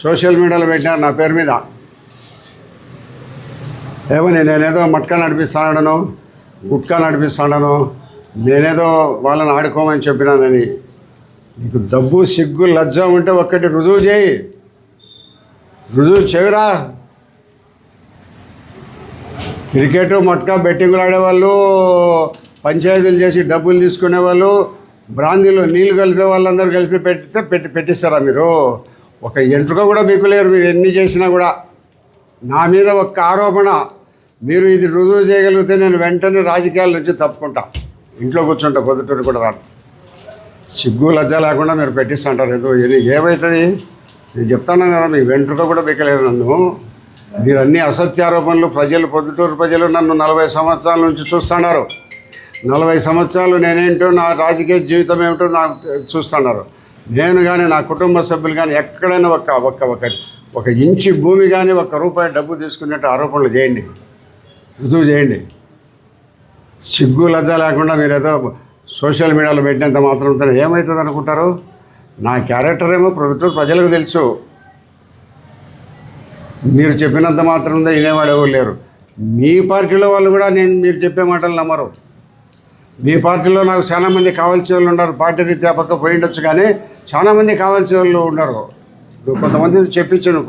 Social మీడియాలో పెట్టినారు నా పేరు మీద. ఏమని నేనేదో మట్కా నడిపిస్తానను గుట్కా నడిపిస్తానను నేనేదో వాళ్ళని ఆడుకోమని చెప్పినానని. నీకు దబ్బు సిగ్గు లజ్జ ఉంటే ఒక్కటి రుజువు చేయి. రుజువు చెవిరా. క్రికెట్ మట్కా బెట్టింగ్లు ఆడేవాళ్ళు పంచాయతీలు చేసి డబ్బులు తీసుకునే వాళ్ళు బ్రాందీలో నీళ్ళు కలిపే వాళ్ళందరూ కలిపి పెట్టితే పెట్టి పెట్టిస్తారా మీరు? ఒక ఎంట్రుక కూడా మీకు లేరు మీరు ఎన్ని చేసినా కూడా. నా మీద ఒక ఆరోపణ మీరు ఇది రుజువు చేయగలిగితే నేను వెంటనే రాజకీయాల నుంచి తప్పుకుంటా. ఇంట్లో కూర్చుంటా పొద్దుటూరు కూడా రాను. సిగ్గు లజ్జ లేకుండా మీరు పెట్టిస్తుంటారు. ఏదో ఇది ఏమవుతుంది నేను చెప్తాను కదా మీ వెంట్రుక కూడా బిక్కలేదు నన్ను. మీరు అన్ని అసత్యారోపణలు ప్రజలు పొద్దుటూరు ప్రజలు నన్ను నలభై సంవత్సరాల నుంచి చూస్తున్నారు. నలభై సంవత్సరాలు నేనేంటో నా రాజకీయ జీవితం ఏమిటో నాకు చూస్తున్నారు. నేను కానీ నా కుటుంబ సభ్యులు కానీ ఎక్కడైనా ఒక ఒక్క ఒక ఒక ఇంచు భూమి కానీ ఒక్క రూపాయి డబ్బు తీసుకున్నట్టు ఆరోపణలు చేయండి. రుజువు చేయండి. సిగ్గు లజ్జ లేకుండా మీరు ఏదో సోషల్ మీడియాలో పెట్టినంత మాత్రం ఏమవుతుంది అనుకుంటారు నా క్యారెక్టర్ ఏమో ప్రొద్దుటూరు ప్రజలకు తెలుసు. మీరు చెప్పినంత మాత్రం వినేవాడు ఎవరు లేరు. మీ పార్టీలో వాళ్ళు కూడా నేను మీరు చెప్పే మాటలు నమ్మరు. మీ పార్టీలో నాకు చాలా మంది కావాల్సిన వాళ్ళు ఉన్నారు. పార్టీ రీత్యా పక్క పోయి ఉండొచ్చు కానీ చాలా మంది కావాల్సిన వాళ్ళు ఉన్నారు. కొంతమంది చెప్పించాను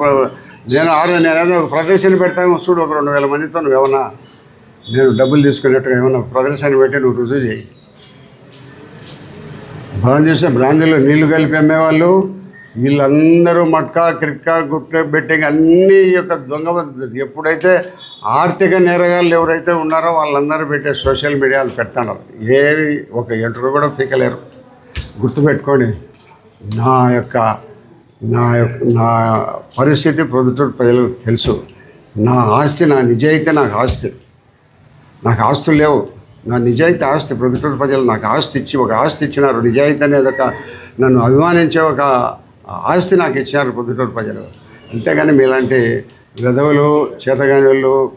నేను ఆరు నేను ఒక ప్రదర్శన పెడతాను చూడు ఒక రెండు వేల మందితో నువ్వు ఏమన్నా నేను డబ్బులు తీసుకున్నట్టుగా ఏమన్నా ప్రదర్శన పెట్టి నువ్వు రుజువు చేయి. చేసిన బ్రాందీలో నీళ్ళు కలిపి అమ్మేవాళ్ళు. వీళ్ళందరూ మట్కా క్రిక్కా గుట్ట బెట్టింగ్ అన్ని యొక్క దొంగ ఎప్పుడైతే ఆర్థిక నేరగాళ్ళు ఎవరైతే ఉన్నారో వాళ్ళందరూ పెట్టే సోషల్ మీడియాలు పెడతాను. ఏవి ఒక ఎంటర్ కూడా పీకలేరు. గుర్తుపెట్టుకోండి. నా యొక్క నా యొక్క నా పరిస్థితి ప్రొద్దుటూరు ప్రజలకు తెలుసు. నా ఆస్తి నా నిజాయితీ నాకు ఆస్తి. నాకు ఆస్తులు లేవు. నా నిజాయితీ ఆస్తి ప్రొద్దుటూరు ప్రజలు నాకు ఆస్తి ఇచ్చి ఒక ఆస్తి ఇచ్చినారు. నిజాయితీ అనేది ఒక నన్ను అభిమానించే ఒక ఆస్తి నాకు ఇచ్చినారు ప్రొద్దుటూరు ప్రజలు. అంతేగాని మీలాంటి విధవులు చేతగాని వాళ్ళు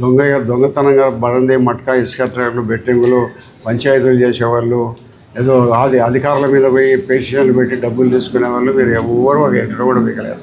దొంగ దొంగతనంగా బడంది మట్కా ఇసుక ట్రాక్లు బెట్టింగులు పంచాయతీలు చేసేవాళ్ళు ఏదో అది అధికారుల మీద పోయి పెన్షన్లు పెట్టి డబ్బులు తీసుకునే వాళ్ళు మీరు ఎవరు ఎక్కడ కూడా మిగలేదు